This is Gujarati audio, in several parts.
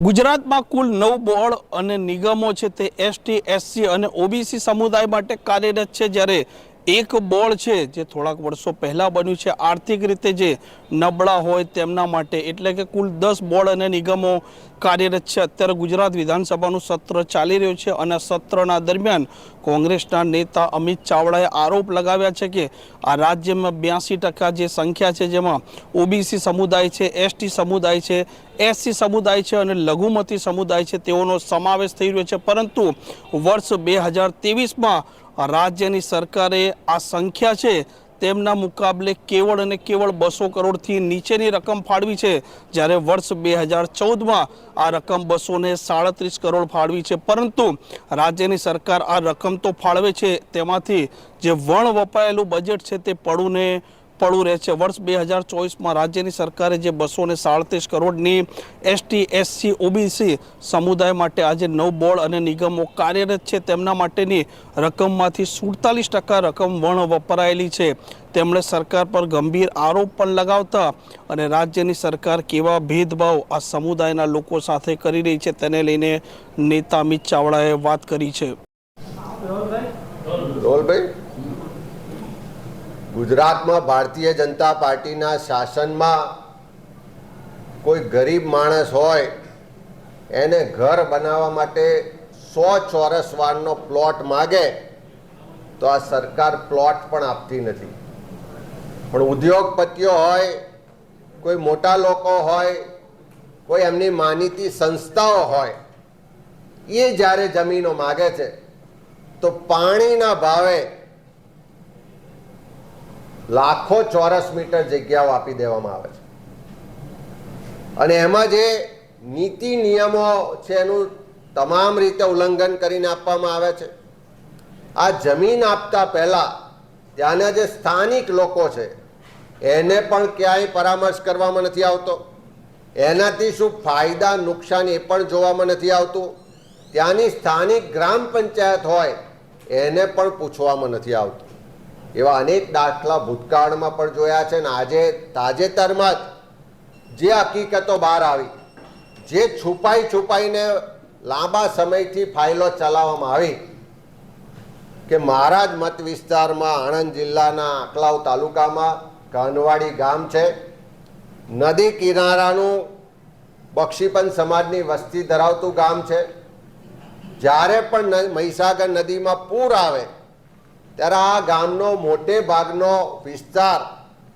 ગુજરાતમાં કુલ નવ બોર્ડ અને નિગમો છે તે એસટી, એસસી અને ઓબીસી સમુદાય માટે કાર્યરત છે. જ્યારે એક બોર્ડ છે જે થોડાક વર્ષો પહેલાં બન્યું છે. આર્થિક રીતે જે નબળા હોય તેમના માટે એટલે કે કુલ દસ બોર્ડ અને નિગમો કાર્યરત છે. અત્યારે ગુજરાત વિધાનસભાનું સત્ર ચાલી રહ્યું છે અને સત્રના દરમિયાન કોંગ્રેસના નેતા અમિત ચાવડાએ આરોપ લગાવ્યા છે કે આ રાજ્યમાં બ્યાસી ટકા જે સંખ્યા છે, જેમાં ઓબીસી સમુદાય છે, એસટી સમુદાય છે, એસસી સમુદાય છે અને લઘુમતી સમુદાય છે, તેઓનો સમાવેશ થઈ રહ્યો છે. પરંતુ વર્ષ બે હજાર ત્રેવીસમાં રાજ્યની સરકારે આ સંખ્યા છે તેમના મુકાબલે કેવળ અને કેવળ બસો કરોડથી નીચેની રકમ ફાળવી છે. જ્યારે વર્ષ બે હજાર ચૌદમાં આ રકમ બસોને સાડત્રીસ કરોડ ફાળવી છે. પરંતુ રાજ્યની સરકાર આ રકમ તો ફાળવે છે. તેમાંથી જે વણ વપાયેલું બજેટ છે તે પડું પડું રહે છે. વર્ષ બે હજાર ચોવીસમાં રાજ્યની સરકારે જે બસો ને સાડત્રીસ કરોડની એસટી એસસી ઓબીસી સમુદાય માટે આજે નવ બોર્ડ અને નિગમો કાર્યરત છે. તેમના માટેની રકમમાંથી સુડતાલીસ ટકા રકમ વણ વપરાયેલી છે. તેમણે સરકાર પર ગંભીર આરોપ પણ લગાવતા અને રાજ્યની સરકાર કેવા ભેદભાવ આ સમુદાયના લોકો સાથે કરી રહી છે તેને લઈને નેતા અમિત ચાવડાએ વાત કરી છે. ગુજરાતમાં ભારતીય જનતા પાર્ટીના શાસનમાં કોઈ ગરીબ માણસ હોય, એને ઘર બનાવવા માટે સો ચોરસ વારનો પ્લોટ માગે, તો આ સરકાર પ્લોટ પણ આપતી નથી. પણ ઉદ્યોગપતિઓ હોય, કોઈ મોટા લોકો હોય, કોઈ એમની માનીતી સંસ્થાઓ હોય, એ જ્યારે જમીનો માગે છે, તો પાણીના ભાવે લાખો ચોરસ મીટર જગ્યાઓ આપી દેવામાં આવે છે. અને એમાં જે નીતિ નિયમો છે એનું તમામ રીતે ઉલ્લંઘન કરીને આપવામાં આવે છે. આ જમીન આપતા પહેલા ત્યાંના જે સ્થાનિક લોકો છે, એને પણ ક્યાંય પરામર્શ કરવામાં નથી આવતો. એનાથી શું ફાયદા, નુકસાન એ પણ જોવામાં નથી આવતું. ત્યાંની સ્થાનિક ગ્રામ પંચાયત હોય, એને પણ પૂછવામાં નથી આવતું. એવા અનેક દાખલા ભૂતકાળમાં પણ જોયા છે ને આજે તાજેતરમાં જ જે હકીકતો બહાર આવી, જે છુપાઈ છુપાઈને લાંબા સમયથી ફાઇલો ચલાવવામાં આવી કે મારા જ મત વિસ્તારમાં આણંદ જિલ્લાના આકલાવ તાલુકામાં કાનવાડી ગામ છે. નદી કિનારાનું બક્ષીપન સમાજની વસ્તી ધરાવતું ગામ છે. જ્યારે પણ મહીસાગર નદીમાં પૂર આવે ત્યારે આ ગામનો મોટે ભાગનો વિસ્તાર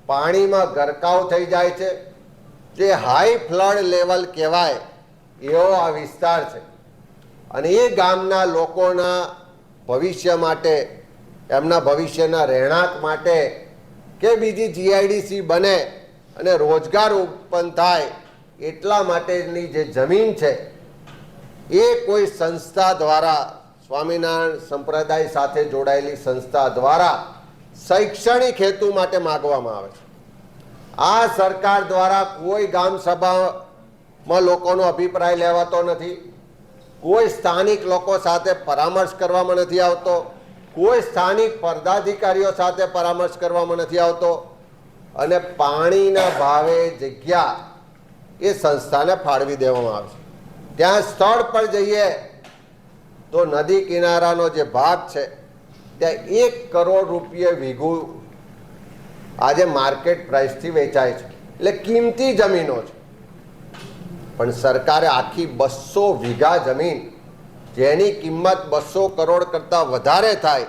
પાણીમાં ગરકાવ થઈ જાય છે. જે હાઈ ફ્લડ લેવલ કહેવાય, એવો આ વિસ્તાર છે. અને એ ગામના લોકોના ભવિષ્ય માટે, એમના ભવિષ્યના રહેણાંક માટે કે બીજી જીઆઈડીસી બને અને રોજગાર ઉત્પન્ન થાય, એટલા માટેની જે જમીન છે, એ કોઈ સંસ્થા દ્વારા સ્વામિનારાયણ સંપ્રદાય સાથે જોડાયેલી સંસ્થા દ્વારા શૈક્ષણિક હેતુ માટે માગવામાં આવે છે. આ સરકાર દ્વારા કોઈ ગામ સભામાં લોકોનો અભિપ્રાય લેવાતો નથી, કોઈ સ્થાનિક લોકો સાથે પરામર્શ કરવામાં નથી આવતો, કોઈ સ્થાનિક પદાધિકારીઓ સાથે પરામર્શ કરવામાં નથી આવતો, અને પાણીના ભાવે જગ્યા એ સંસ્થાને ફાળવી દેવામાં આવે છે. ત્યાં સ્થળ પર જઈએ તો નદી કિનારાનો જે ભાગ છે, ત્યાં એક કરોડ રૂપિયે વીઘું આજે માર્કેટ પ્રાઇસથી વેચાય છે. એટલે કિંમતી જમીનો છે. પણ સરકારે આખી બસો વીઘા જમીન, જેની કિંમત બસો કરોડ કરતાં વધારે થાય,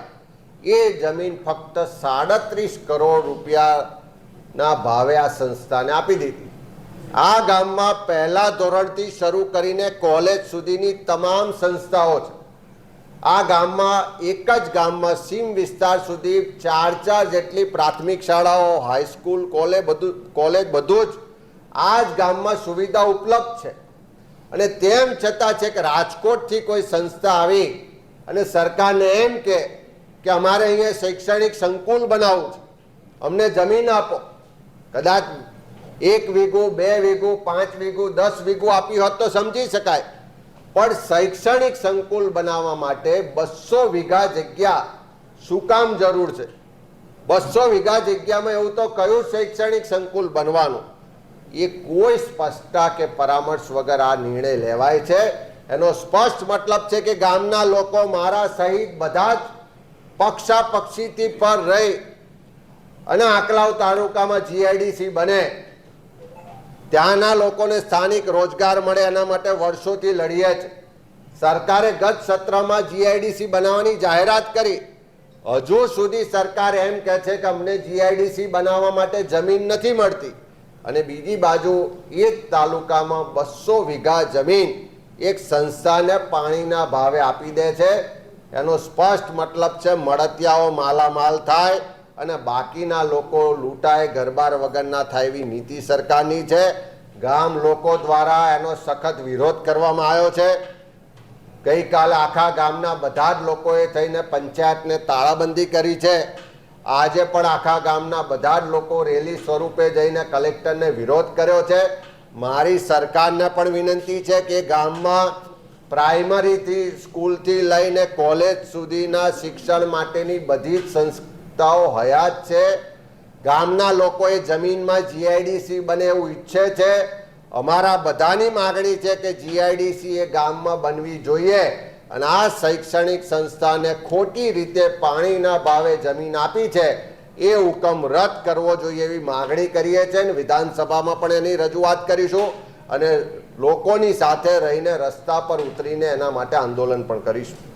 એ જમીન ફક્ત સાડત્રીસ કરોડ રૂપિયાના ભાવે આ સંસ્થાને આપી દીધી. આ ગામમાં પહેલા ધોરણથી શરૂ કરીને કોલેજ સુધીની તમામ સંસ્થાઓ છે. આ ગામમાં, એક જ ગામમાં સીમ વિસ્તાર સુધી ચાર ચાર જેટલી પ્રાથમિક શાળાઓ હાઈસ્કૂલ કોલેજ બધું કોલેજ બધું જ આ જ ગામમાં સુવિધા ઉપલબ્ધ છે. અને તેમ છતાં છે કે રાજકોટથી કોઈ સંસ્થા આવી અને સરકારને એમ કે કે અમારે અહીંયા શૈક્ષણિક સંકુલ બનાવવું છે. અમને જમીન આપો. કદાચ એક વીઘું, બે વીઘું, પાંચ વીઘું, દસ વીઘું આપી હોત તો સમજી શકાય. પણ શૈક્ષણિક સંકુલ બનાવવા માટે બસો વીઘા જગ્યા શું કામ જરૂર છે? બસો વીઘા જગ્યામાં એવું તો કયું શૈક્ષણિક સંકુલ બનવાનું? એ કોઈ સ્પષ્ટતા કે પરામર્શ વગર આ નિર્ણય લેવાય છે. એનો સ્પષ્ટ મતલબ છે કે ગામના લોકો મારા સહિત બધા જ પક્ષા પક્ષીથી પર રહી અને આકલાવ તાલુકામાં જીઆઈડીસી બને. ત્યાંના લોકોને સ્થાનિક રોજગાર મળે એના માટે વર્ષોથી લડીએ છે સરકારે ગત સત્રમાં જીઆઈડીસી બનાવવાની જાહેરાત કરી. હજુ સુધી સરકાર એમ કહે છે કે અમને જીઆઈડીસી બનાવવા માટે જમીન નથી મળતી. અને બીજી બાજુ એક તાલુકામાં બસો વીઘા જમીન એક સંસ્થાને પાણીના ભાવે આપી દે છે. એનો સ્પષ્ટ મતલબ છે, મળતિયાઓ માલામાલ થાય. અને બાકીના લોકો લૂંટાય, ઘરબાર વગરના થાય એવી નીતિ સરકારની છે. ગામ લોકો દ્વારા એનો સખત વિરોધ કરવામાં આવ્યો છે. ગઈકાલે આખા ગામના બધા જ લોકોએ થઈને પંચાયતને તાળાબંધી કરી છે. આજે પણ આખા ગામના બધા જ લોકો રેલી સ્વરૂપે જઈને કલેક્ટરને વિરોધ કર્યો છે. મારી સરકારને પણ વિનંતી છે કે ગામમાં પ્રાઇમરીથી સ્કૂલથી લઈને કોલેજ સુધીના શિક્ષણ માટેની બધી જ સંસ્થાઓ હયાત છે. ગામના લોકોએ જમીનમાં જીઆઈડીસી બને એવું ઈચ્છે છે. અમારા બધાની માગણી છે કે જીઆઈડીસી એ ગામમાં બનવી જોઈએ અને આ શૈક્ષણિક સંસ્થાને ખોટી રીતે પાણીના ભાવે જમીન આપી છે. એ હુકમ રદ કરવો જોઈએ એવી માગણી કરીએ છીએ અને વિધાનસભામાં પણ એની રજૂઆત કરીશું અને લોકોની સાથે રહીને રસ્તા પર ઉતરીને એના માટે આંદોલન પણ કરીશું.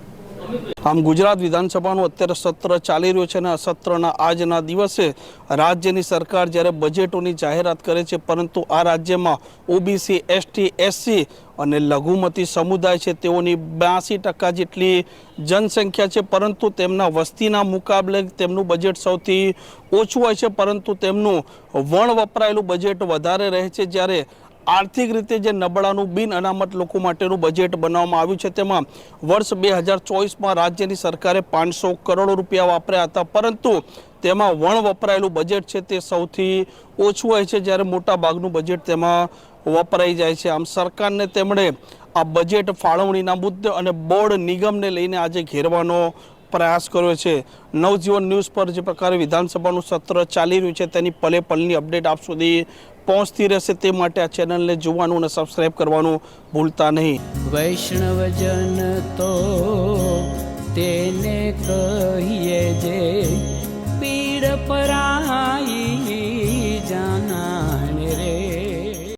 આમ ગુજરાત વિધાનસભાનું અત્યારે સત્ર ચાલી રહ્યું છે અને આ સત્રના આજના દિવસે રાજ્યની સરકાર જ્યારે બજેટોની જાહેરાત કરે છે, પરંતુ આ રાજ્યમાં ઓબીસી, એસટી, એસસી અને લઘુમતી સમુદાય છે, તેઓની બ્યાસી ટકા જેટલી જનસંખ્યા છે, પરંતુ તેમના વસ્તીના મુકાબલે તેમનું બજેટ સૌથી ઓછું હોય છે, પરંતુ તેમનું વણ વપરાયેલું બજેટ વધારે રહે છે, જ્યારે આર્થિક રીતે જે નબળાનું બિન અનામત લોકો માટેનું બજેટ બનાવવામાં આવ્યું છે, તેમાં વર્ષ બે હજાર ચોવીસમાં રાજ્યની સરકારે પાંચસો કરોડ રૂપિયા વાપર્યા હતા, પરંતુ તેમાં વણ વપરાયેલું બજેટ છે તે સૌથી ઓછું હોય છે, જ્યારે મોટા ભાગનું બજેટ તેમાં વપરાઈ જાય છે. આમ સરકારને તેમણે આ બજેટ ફાળવણીના મુદ્દે અને બોર્ડ નિગમને લઈને આજે ઘેરવાનો પ્રયાસ કર્યો છે. નવજીવન ન્યૂઝ પર જે પ્રકારે વિધાનસભાનું સત્ર ચાલી રહ્યું છે, તેની પલે પલની અપડેટ આપ સુધી પહોંચતી રહેશે તે માટે આ ચેનલને જોવાનું અને સબસ્ક્રાઇબ કરવાનું ભૂલતા નહીં. વૈષ્ણવજન તો તેને કહીએ જે પીડ જાન